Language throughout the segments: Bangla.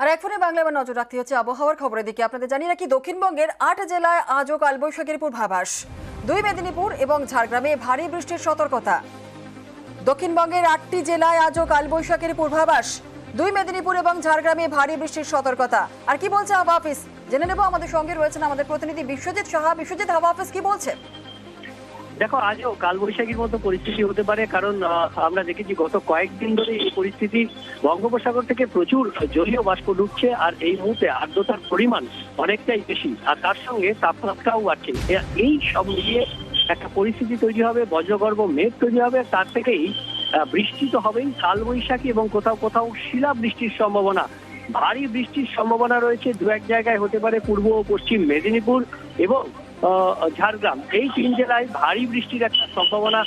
আর ফোনে বাংলা এবার নজর রাখতে হচ্ছে আবহাওয়ার খবরের দিকে। আপনাদের জানিয়ে রাখি, দক্ষিণবঙ্গের আট জেলায় আজও কালবৈশাখীর পূর্বাভাস। দুই মেদিনীপুর এবং ঝাড়গ্রামে ভারী বৃষ্টির সতর্কতা। দক্ষিণবঙ্গের আটটি জেলায় আজও কালবৈশাখীর পূর্বাভাস। দুই মেদিনীপুর এবং ঝাড়গ্রামে ভারী বৃষ্টির সতর্কতা। আর কি বলছে হাওয়া অফিস? জেনে নেব আমাদের সঙ্গে রয়েছেন আমাদের প্রতিনিধি বিশ্বজিৎ সাহা। বিশ্বজিৎ হাওয়া অফিস কি বলছে? দেখো, আজও কালবৈশাখীর মতো পরিস্থিতি হতে পারে, কারণ আমরা দেখেছি গত কয়েকদিন ধরে এই পরিস্থিতি বঙ্গোপসাগর থেকে প্রচুর জলীয় বাষ্প ঢুকছে, আর এই মুহূর্তে আর্দ্রতার পরিমাণ অনেকটাই বেশি, আর তার সঙ্গে তাপমাত্রাও বাড়ছে। এই সব মিলিয়ে একটা পরিস্থিতি তৈরি হবে, বজ্রগর্ভ মেঘ তৈরি হবে তার থেকেই বৃষ্টি তো হবেই, কালবৈশাখী এবং কোথাও কোথাও শিলা বৃষ্টির সম্ভাবনা। ভারী বৃষ্টির সম্ভাবনা রয়েছে দু এক জায়গায়, হতে পারে পূর্ব ও পশ্চিম মেদিনীপুর এবং ঝাড়গ্রাম। এই তিন জেলায় ভারী বৃষ্টির একটা সম্ভাবনা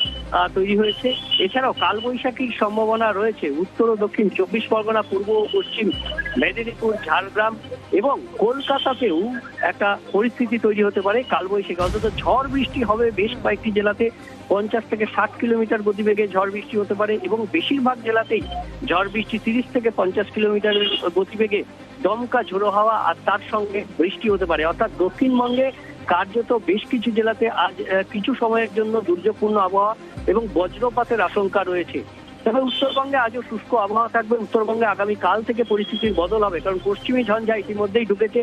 তৈরি হয়েছে। এছাড়াও কালবৈশাখীর সম্ভাবনা রয়েছে। উত্তর ও দক্ষিণ চব্বিশ পরগনা, পূর্ব ও পশ্চিম মেদিনীপুর, ঝাড়গ্রাম এবং কলকাতাতেও একটা পরিস্থিতি তৈরি হতে পারে কালবৈশাখী। অন্তত ঝড় বৃষ্টি হবে বেশ কয়েকটি জেলাতে। পঞ্চাশ থেকে ষাট কিলোমিটার গতিবেগে ঝড় বৃষ্টি হতে পারে এবং বেশিরভাগ জেলাতেই ঝড় বৃষ্টি তিরিশ থেকে পঞ্চাশ কিলোমিটারের গতিবেগে দমকা ঝোড়ো হাওয়া আর তার সঙ্গে বৃষ্টি হতে পারে। অর্থাৎ দক্ষিণবঙ্গে কার্যত বেশ কিছু জেলাতে আজ কিছু সময়ের জন্য দুর্যোগপূর্ণ আবহাওয়া এবং বজ্রপাতের আশঙ্কা রয়েছে। তবে উত্তরবঙ্গে আজও শুষ্ক আবহাওয়া থাকবে। উত্তরবঙ্গে আগামী কাল থেকে পরিস্থিতির বদল হবে, কারণ পশ্চিমী ঝঞ্ঝা ইতিমধ্যেই ঢুকেছে।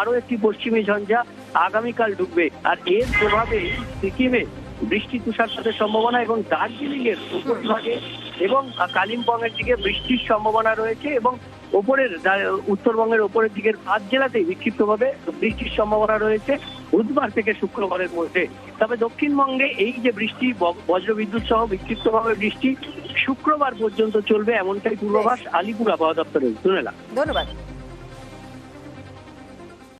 আরও একটি পশ্চিমী ঝঞ্ঝা আগামীকাল ঢুকবে। আর এর প্রভাবে সিকিমে বৃষ্টি তুষারপাতের সম্ভাবনা এবং দার্জিলিং এর উপরভাগে এবং কালিম্পং এর দিকে বৃষ্টির সম্ভাবনা রয়েছে এবং ওপরের উত্তরবঙ্গের ওপরের দিকের পাঁচ জেলাতেই বিক্ষিপ্তভাবে বৃষ্টির সম্ভাবনা রয়েছে। বুধবার থেকে শুক্রবারের মধ্যে। তবে দক্ষিণবঙ্গে এই যে বৃষ্টি বজ্রবিদ্যুৎ সহ বিক্ষিপ্তভাবে বৃষ্টি, শুক্রবার পর্যন্ত চলবে এমনটাই পূর্বাভাস আলিপুর আবহাওয়া দপ্তরের। ধন্যবাদ।